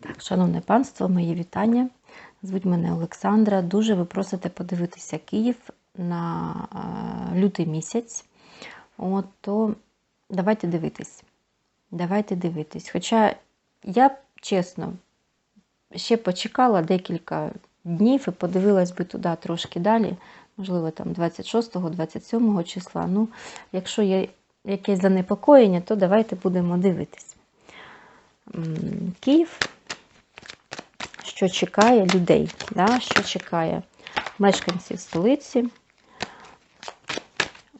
Так, шановне панство, мої вітання. Звуть мене Олександра. Дуже ви просите подивитися Київ на е, лютий місяць. От, то давайте дивитись. Давайте дивитись. Хоча я чесно ще почекала декілька днів і подивилась би туди трошки далі, можливо, там 26-27 числа. Ну, якщо є якесь занепокоєння, то давайте будемо дивитись. Київ, що чекає людей, да? що чекає мешканців столиці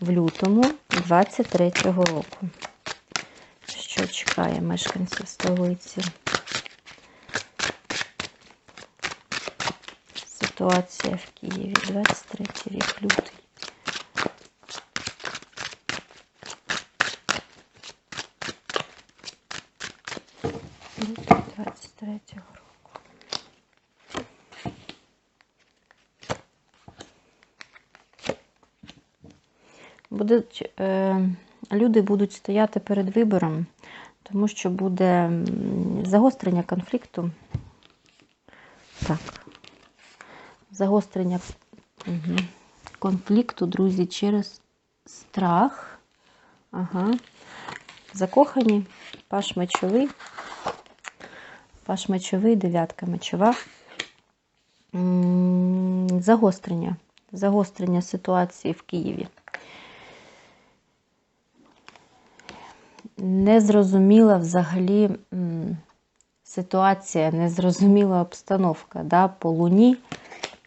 в лютому 23-го року. Що чекає мешканців столиці? Ситуація в Києві 23 рік лютий. Лютий 23 Будуть, е, люди будуть стояти перед вибором, тому що буде загострення конфлікту. Так. Загострення угу. конфлікту, друзі, через страх. Ага. Закохані, паш мечовий, паш мечовий, дев'ятка мечова. Загострення. Загострення ситуації в Києві. Незрозуміла взагалі ситуація, незрозуміла обстановка. Да? По луні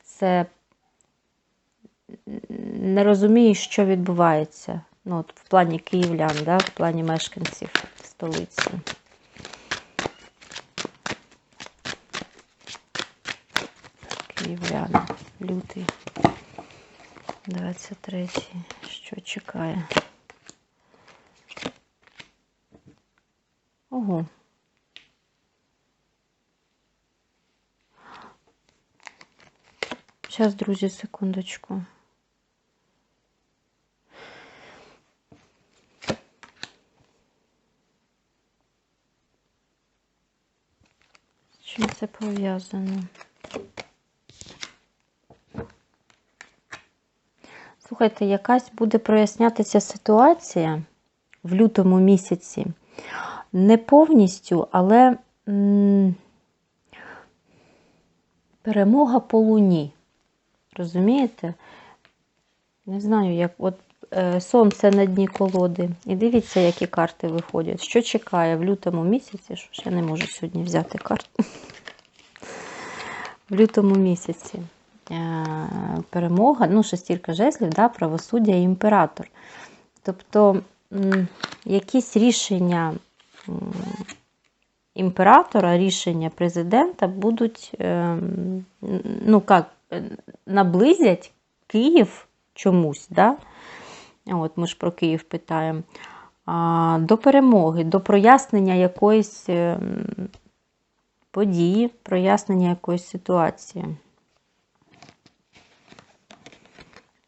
це не розумієш, що відбувається. Ну, от в плані київлян, да? в плані мешканців столиці. Київляни, лютий, 23 що чекає? Ого. Зараз, друзі, секундочку. З чим це пов'язано? Слухайте, якась буде прояснятися ситуація в лютому місяці. Не повністю, але м, перемога по луні. Розумієте? Не знаю, як от е, сонце на дні колоди. І дивіться, які карти виходять. Що чекає в лютому місяці? Що я не можу сьогодні взяти карту. В лютому місяці е, перемога, ну, шестірка жезлів, да, правосуддя і імператор. Тобто якісь рішення імператора, рішення президента будуть, е, ну як, е, наблизять Київ чомусь, да? От ми ж про Київ питаємо, до перемоги, до прояснення якоїсь е, події, прояснення якоїсь ситуації.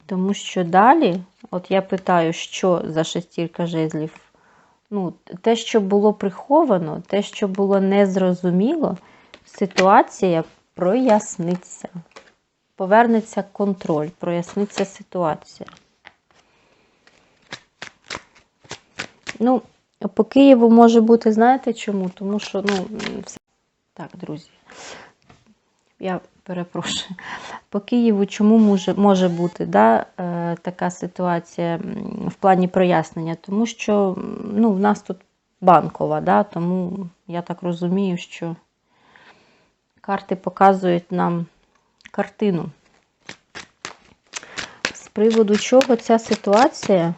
Тому що далі, от я питаю, що за шестірка жезлів? Ну, те, що було приховано, те, що було незрозуміло, ситуація проясниться. Повернеться контроль, проясниться ситуація. Ну, по Києву може бути, знаєте чому? Тому що, ну, все. так, друзі, я перепрошую. По Києву чому може може бути да, е, така ситуація в плані прояснення? Тому що ну, в нас тут банкова, да, тому я так розумію, що карти показують нам картину. З приводу чого ця ситуація,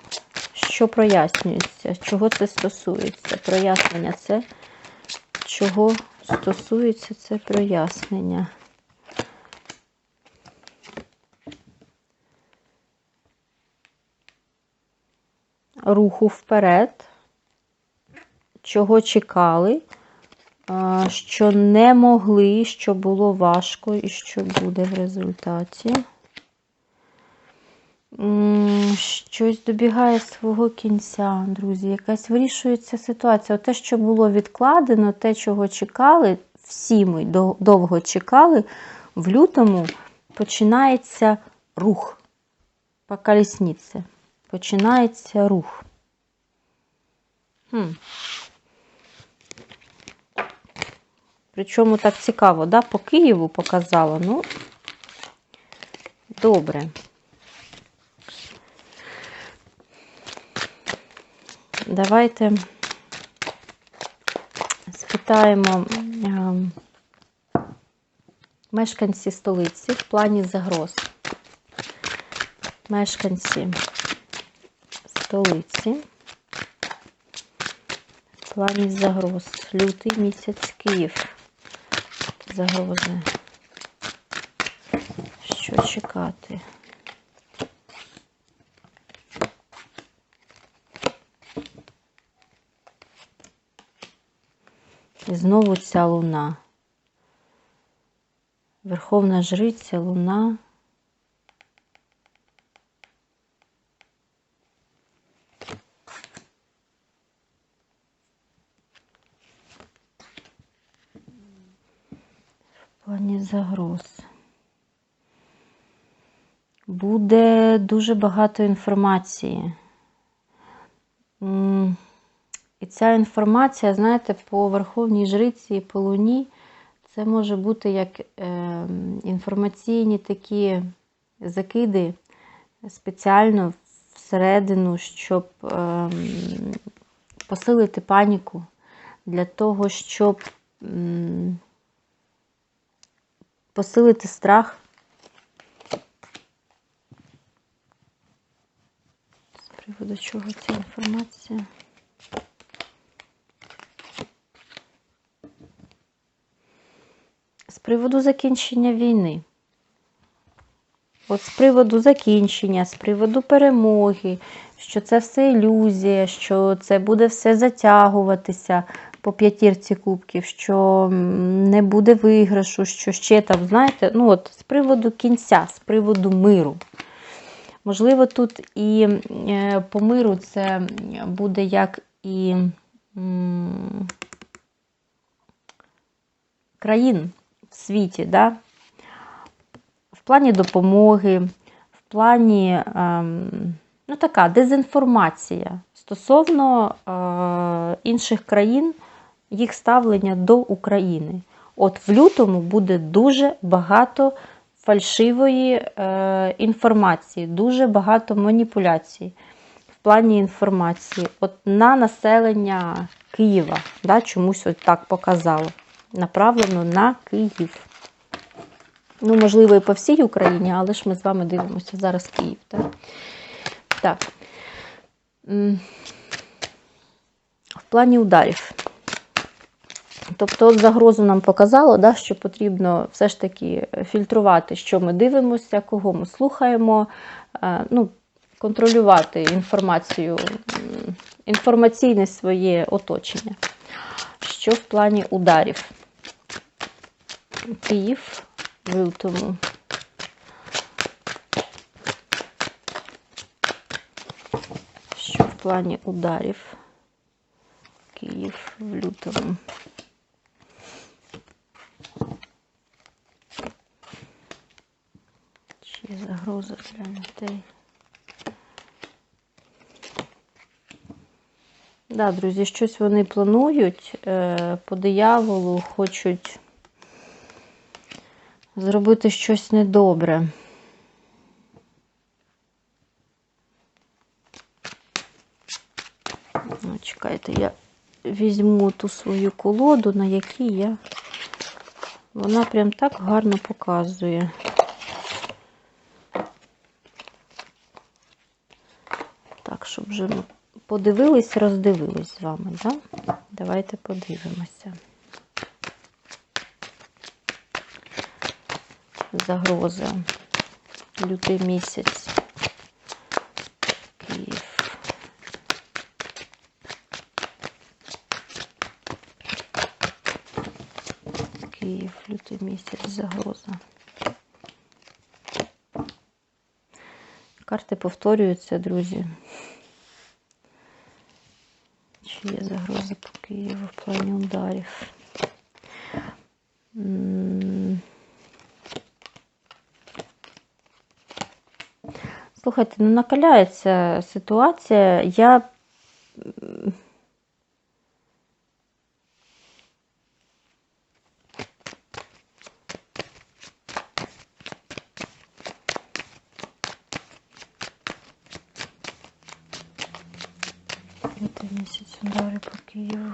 що прояснюється, чого це стосується? Прояснення це, чого стосується це прояснення. Руху вперед, чого чекали, що не могли, що було важко і що буде в результаті. Щось добігає свого кінця, друзі. Якась вирішується ситуація. Те, що було відкладено, те, чого чекали, всі ми довго чекали, в лютому починається рух по. Починається рух. Хм. Причому так цікаво, да? по Києву показала. Ну, добре. Давайте спитаємо ем, мешканці столиці в плані загроз. Мешканці столиці плані загроз. Лютий місяць Київ. Загрози. Що чекати? І знову ця луна. Верховна жриця, луна. В плані загроз. Буде дуже багато інформації. І ця інформація, знаєте, по Верховній Жриці і по Луні, це може бути як е, інформаційні такі закиди спеціально всередину, щоб е, посилити паніку для того, щоб посилити страх. З приводу чого ця інформація? З приводу закінчення війни. От з приводу закінчення, з приводу перемоги, що це все ілюзія, що це буде все затягуватися по п'ятірці кубків, що не буде виграшу, що ще там, знаєте, ну от з приводу кінця, з приводу миру. Можливо, тут і е, по миру це буде як і країн в світі, да? в плані допомоги, в плані ем, ну, така дезінформація стосовно е, інших країн, їх ставлення до України. От в лютому буде дуже багато фальшивої е, інформації, дуже багато маніпуляцій в плані інформації. От на населення Києва, да, чомусь от так показало. Направлено на Київ. Ну, можливо, і по всій Україні, але ж ми з вами дивимося зараз Київ. Так. так. В плані ударів. Тобто, от загрозу нам показало, да, що потрібно все ж таки фільтрувати, що ми дивимося, кого ми слухаємо, е, ну, контролювати інформацію, інформаційне своє оточення. Що в плані ударів? Київ лютому. Що в плані ударів? Київ в лютому. Є загроза для людей? Да, друзі, щось вони планують е, по дияволу, хочуть зробити щось недобре. Ну, чекайте, я візьму ту свою колоду, на якій я. Вона прям так гарно показує. Так, щоб вже подивились, роздивились з вами, да? Давайте подивимося. Загроза. Лютий місяць. Київ. Київ, лютий місяць, загроза. Карти повторюються, друзі. Чи є загроза по Києву в плані ударів? Слухайте, ну накаляється ситуація. Я м, Лютий місяць удари по Києву.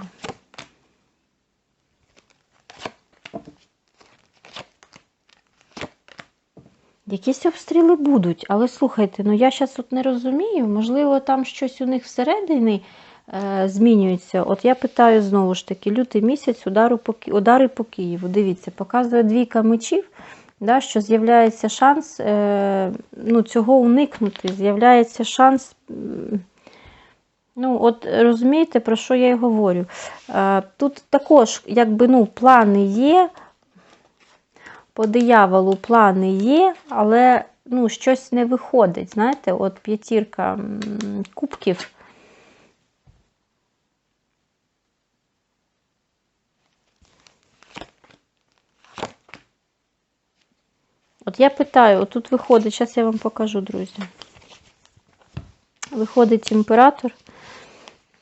Якісь обстріли будуть, але слухайте, ну я зараз тут не розумію, можливо, там щось у них всередині е, змінюється. От я питаю знову ж таки, лютий місяць удару по, удари по Києву. Дивіться, показує двійка мечів, да, що з'являється шанс е, ну, цього уникнути, з'являється шанс. м, Ну, от розумієте, про що я й говорю. Е, Тут також, якби, ну, плани є, по дияволу плани є, але ну, щось не виходить. Знаєте, от п'ятірка кубків. От я питаю, от тут виходить, зараз я вам покажу, друзі. Виходить імператор,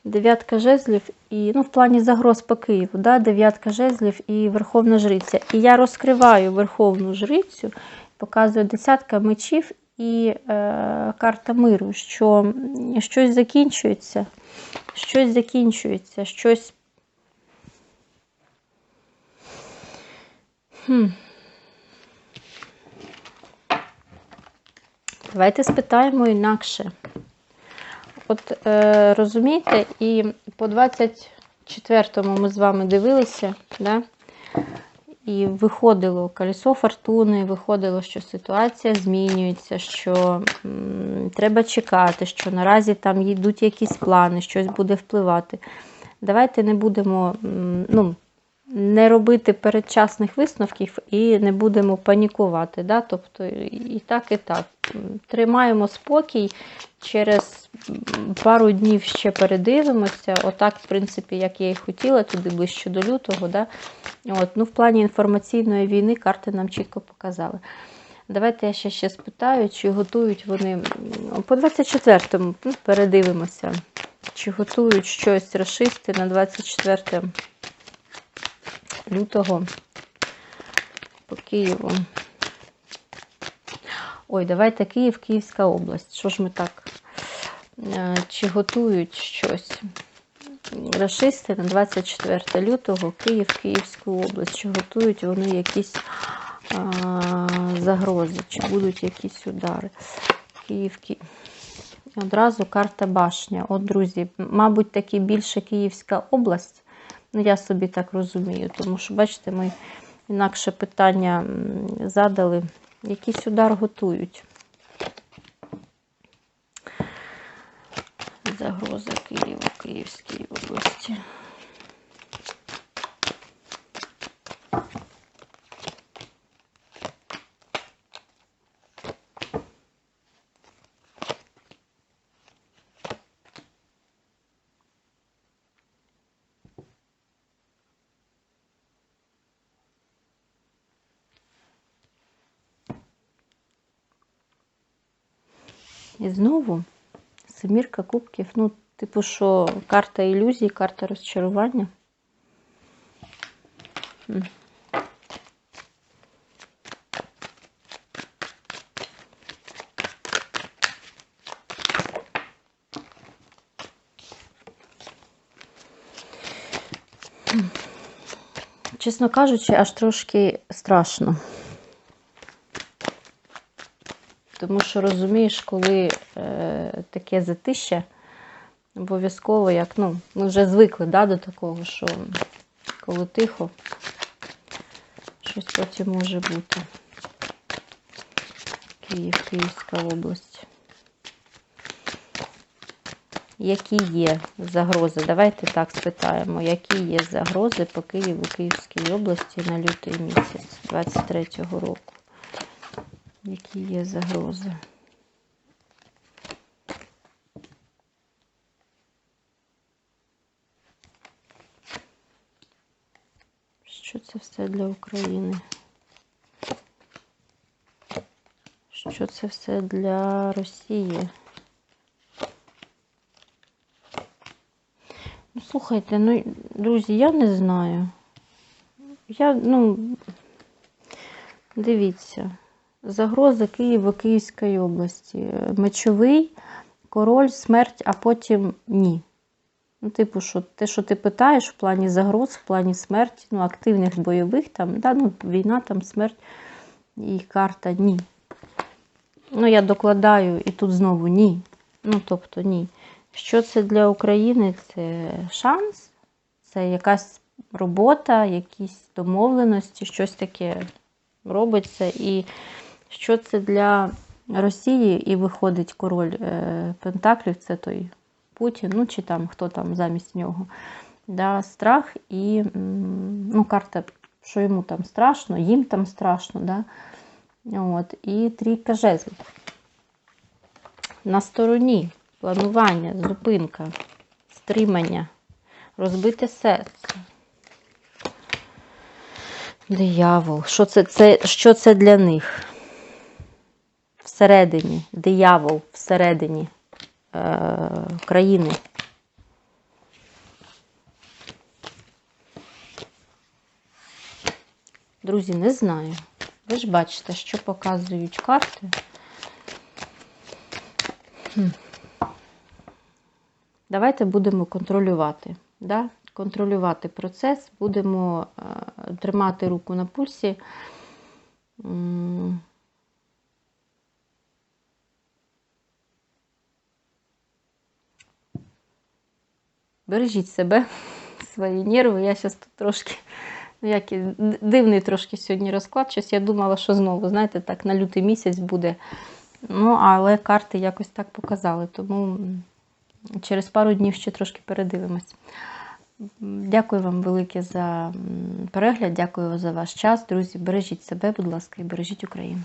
дев'ятка жезлів і ну, в плані загроз по Києву, да, дев'ятка жезлів і Верховна Жриця. І я розкриваю Верховну Жрицю, показую десятка мечів і е, карта миру, що щось закінчується, щось закінчується, щось. Хм. Давайте спитаємо інакше. От е, розумієте, і по 24-му ми з вами дивилися, да? і виходило колесо фортуни, виходило, що ситуація змінюється, що м, треба чекати, що наразі там йдуть якісь плани, щось буде впливати. Давайте не будемо м, ну, не робити передчасних висновків і не будемо панікувати. Да? Тобто і так, і так. Тримаємо спокій, через пару днів ще передивимося. Отак, в принципі, як я і хотіла, туди ближче до лютого. Да? От, ну, в плані інформаційної війни карти нам чітко показали. Давайте я ще, ще спитаю, чи готують вони по 24-му ну, передивимося, чи готують щось расисти на 24 лютого по Києву. Ой, давайте Київ, Київська область. Що ж ми так? Е, Чи готують щось? Рашисти на 24 лютого Київ, Київську область. Чи готують вони якісь а, загрози, чи будуть якісь удари? Київ, Ки... Одразу карта башня. От, друзі, мабуть, таки більше Київська область. Ну, я собі так розумію, тому що, бачите, ми інакше питання задали. Якийсь удар готують. Загроза Києва, Київській області. І знову семірка кубків. Ну, типу, що карта ілюзій, карта розчарування. Чесно кажучи, аж трошки страшно. Тому що розумієш, коли е, таке затища, обов'язково, як ну, ми вже звикли да, до такого, що коли тихо, щось потім може бути. Київ, Київська область. Які є загрози? Давайте так спитаємо, які є загрози по Києву, Київській області на лютий місяць 23-го року. Які є загрози? Що це все для України? Що це все для Росії? Ну, слухайте, ну, друзі, я не знаю. Я, ну, дивіться, загроза Києва Київської області. Мечовий, король, смерть, а потім ні. Ну, типу, що те, що ти питаєш в плані загроз, в плані смерті, ну, активних бойових, там, да, ну, війна, там, смерть і карта ні. Ну, я докладаю і тут знову ні. Ну, тобто ні. Що це для України? Це шанс, це якась робота, якісь домовленості, щось таке робиться. І що це для Росії і виходить король е, Пентаклів, це той Путін, ну чи там хто там замість нього. Да, страх і ну, карта, що йому там страшно, їм там страшно. Да? От, і трійка жезлів. На стороні планування, зупинка, стримання, розбите серце. Диявол. Що це, це, що це для них? Всередині. Диявол всередині е, країни. Друзі, не знаю. Ви ж бачите, що показують карти. Хм. Давайте будемо контролювати. Да? Контролювати процес, будемо е, тримати руку на пульсі. Бережіть себе, свої нерви. Я зараз тут трошки, ну як і дивний трошки сьогодні розклад. Щось я думала, що знову, знаєте, так на лютий місяць буде. Ну, але карти якось так показали. Тому через пару днів ще трошки передивимось. Дякую вам велике за перегляд, дякую за ваш час. Друзі, бережіть себе, будь ласка, і бережіть Україну.